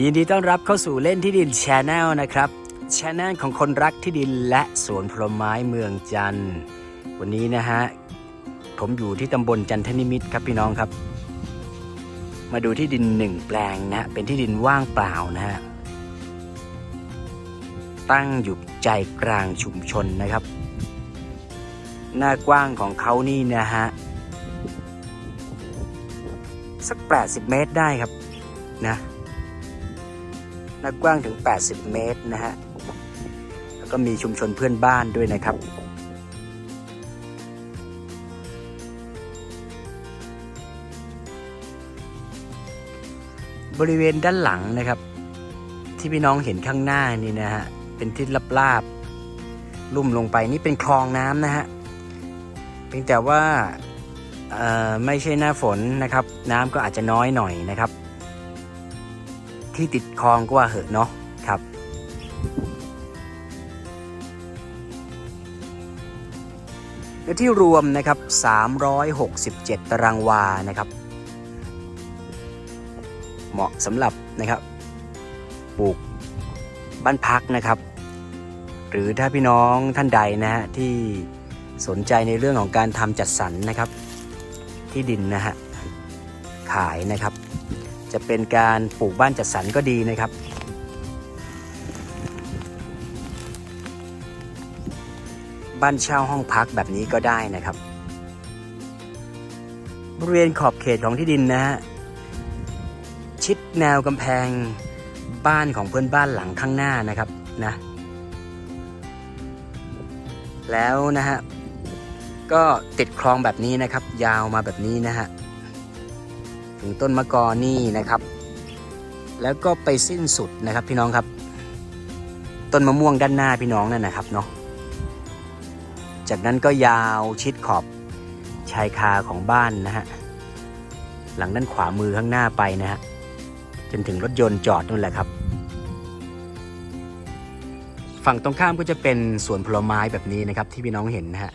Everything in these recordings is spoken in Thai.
ยินดีต้อนรับเข้าสู่เล่นที่ดินช n แนลนะครับช n แนลของคนรักที่ดินและสวนผลไม้เมืองจันทร์วันนี้นะฮะ ผมอยู่ที่ตำบลจันทนิมิตรครับพี่น้องครับ มาดูที่ดินหนึ่งแปลงนะ เป็นที่ดินว่างเปล่านะฮะ ตั้งอยู่ใจกลางชุมชนนะครับ หน้ากว้างของเขานี่นะฮะ สัก 80 เมตรได้ครับนะ น้ากว้างถึง 80 เมตรนะฮะ แล้วก็มีชุมชนเพื่อนบ้านด้วยนะครับ บริเวณด้านหลังนะครับ ที่พี่น้องเห็นข้างหน้านี่นะฮะ เป็นที่ลาบๆลุ่มลงไปนี่เป็นคลองน้ำนะฮะ เพียงแต่ว่าไม่ใช่หน้าฝนนะครับ น้ำก็อาจจะน้อยหน่อยนะครับ ที่ติดคลองก็ว่าเหอะเนาะครับเนื้อที่รวมนะครับ 367 ตารางวานะครับ เหมาะสำหรับนะครับปลูกบ้านพักนะครับ หรือถ้าพี่น้องท่านใดนะฮะที่สนใจในเรื่องของการทำจัดสรรนะครับ ที่ดินนะฮะขายนะครับ จะเป็นการปลูกบ้านจัดสรรก็ดีนะครับ บ้านเช่าห้องพักแบบนี้ก็ได้นะครับ บริเวณขอบเขตของที่ดินนะฮะชิดแนวกำแพงบ้านของเพื่อนบ้านหลังข้างหน้านะครับนะ แล้วนะฮะก็ติดคลองแบบนี้นะครับ ยาวมาแบบนี้นะฮะ งต้นมะกอนี่นะครับ แล้วก็ไปสิ้นสุดนะครับพี่น้องครับ ต้นมะม่วงด้านหน้าพี่น้องนั่นนะครับเนาะจากนั้นก็ยาวชิดขอบชายคาของบ้านนะฮะหลังด้านขวามือข้างหน้าไปนะฮะจนถึงรถยนต์จอดนู่นแหละครับ ฝั่งตรงข้ามก็จะเป็นสวนผลไม้แบบนี้นะครับ ที่พี่น้องเห็นนะฮะ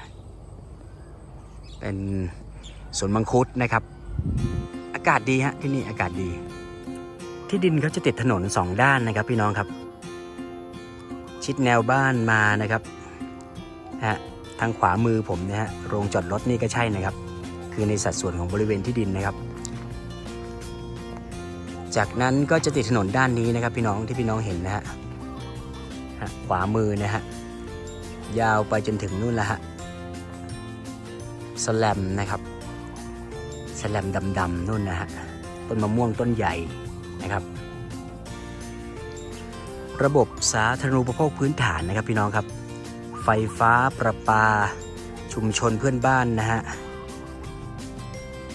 เป็นสวนมังคุดนะครับากาศดีฮะที่นี่อากาศดี ที่ดินเขาจะติดถนนสองด้านนะครับ พี่น้องครับ ชิดแนวบ้านมานะครับฮะทางขวามือผมนะฮะโรงจอดรถนี่ก็ใช่นะครับ คือในสัดส่วนของบริเวณที่ดินนะครับ จากนั้นก็จะติดถนนด้านนี้นะครับ พี่น้องที่พี่น้องเห็นนะฮะฮะขวามือนะฮะยาวไปจนถึงนู่นละฮะสแลมนะครับ สแลมดำๆนู่นนะฮะต้นมะม่วงต้นใหญ่นะครับ ระบบสาธารณูปโภคพื้นฐานนะครับพี่น้องครับ ไฟฟ้าประปา ชุมชนเพื่อนบ้านนะฮะ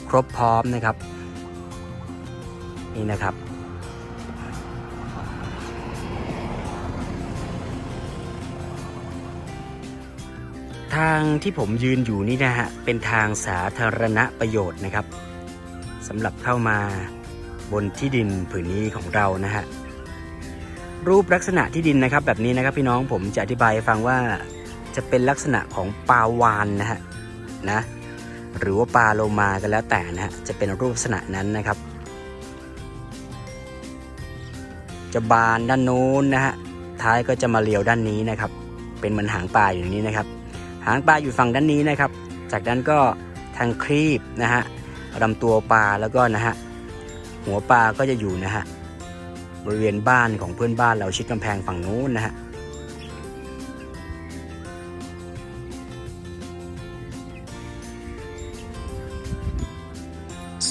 ครบพร้อมนะครับ นี่นะครับ ทางที่ผมยืนอยู่นี่นะฮะ เป็นทางสาธารณประโยชน์นะครับสำหรับเข้ามาบนที่ดินผืนนี้ของเรานะฮะ รูปลักษณะที่ดินนะครับ แบบนี้นะครับพี่น้องผมจะอธิบายให้ฟังว่าจะเป็นลักษณะของปลาวานนะฮะนะหรือว่าปลาโลมาก็แล้วแต่นะฮะจะเป็นรูปลักษณะนั้นนะครับ จะบานด้านโน้นนะฮะท้ายก็จะมาเลียวด้านนี้นะครับ เป็นเหมือนหางปลาอย่างนี้นะครับ หางปลาอยู่ฝั่งด้านนี้นะครับ จากนั้นก็ทางครีบนะฮะลำตัวปลาแล้วก็นะฮะหัวปลาก็จะอยู่นะฮะบริเวณบ้านของเพื่อนบ้านเราชิดกำแพงฝั่งนู้นนะฮะ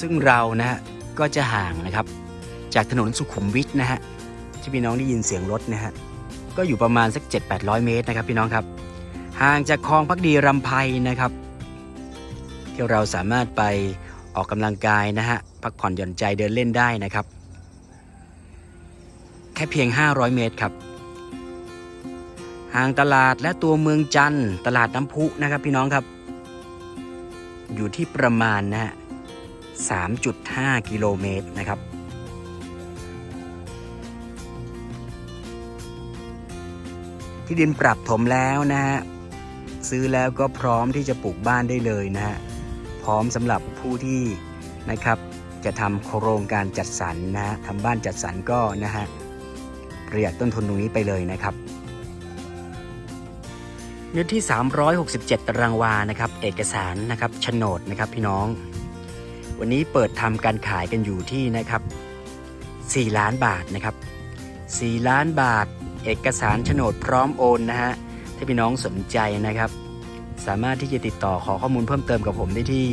ซึ่งเรานะฮะก็จะห่างนะครับ จากถนนสุขุมวิทนะฮะที่พี่น้องได้ยินเสียงรถนะฮะก็อยู่ประมาณสัก 7-800 เมตรนะครับพี่น้องครับ ห่างจากคลองพักดีรำไพนะครับ ที่เราสามารถไปออกกำลังกายนะฮะพักผ่อนหย่อนใจเดินเล่นได้นะครับ แค่เพียง 500 เมตรครับห่างตลาดและตัวเมืองจันทร์ตลาดน้ำพุนะครับพี่น้องครับ อยู่ที่ประมาณนะฮะ3.5 กิโลเมตรนะครับที่ดินปรับถมแล้วนะฮะ ซื้อแล้วก็พร้อมที่จะปลูกบ้านได้เลยนะฮะพร้อมสำหรับผู้ที่นะครับจะทำโครงการจัดสรรนะฮะทำบ้านจัดสรรก็นะฮะประหยัดต้นทุนตรงนี้ไปเลยนะครับเนื้อที่ 367 ตารางวานะครับ เอกสารนะครับโฉนดนะครับพี่น้อง วันนี้เปิดทำการขายกันอยู่ที่นะครับ 4 ล้านบาทนะครับ 4 ล้านบาท เอกสารโฉนดพร้อมโอนนะฮะ ถ้าพี่น้องสนใจนะครับ สามารถที่จะติดต่อขอข้อมูลเพิ่มเติมกับผมได้ที่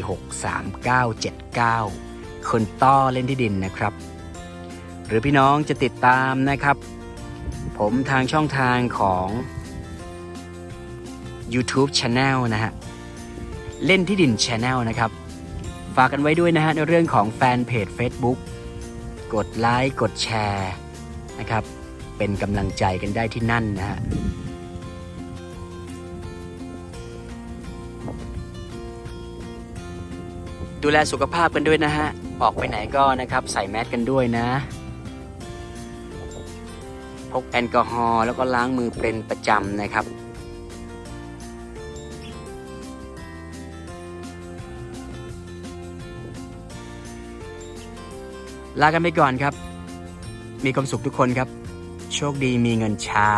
0991463979 คนต้อเล่นที่ดินนะครับ หรือพี่น้องจะติดตามนะครับ ผมทางช่องทางของ YouTube Channel นะฮะ เล่นที่ดิน Channel นะครับ ฝากกันไว้ด้วยนะฮะในเรื่องของแฟนเพจ Facebook กดไลค์กดแชร์นะครับ เป็นกำลังใจกันได้ที่นั่นนะฮะดูแลสุขภาพกันด้วยนะฮะ ออกไปไหนก็นะครับใส่แมสกันด้วยนะ พกแอลกอฮอล์แล้วก็ล้างมือเป็นประจำนะครับลากันไปก่อนครับ มีความสุขทุกคนครับ โชคดีมีเงินใช้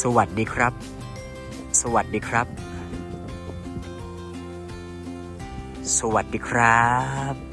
สวัสดีครับ สวัสดีครับ สวัสดีครับ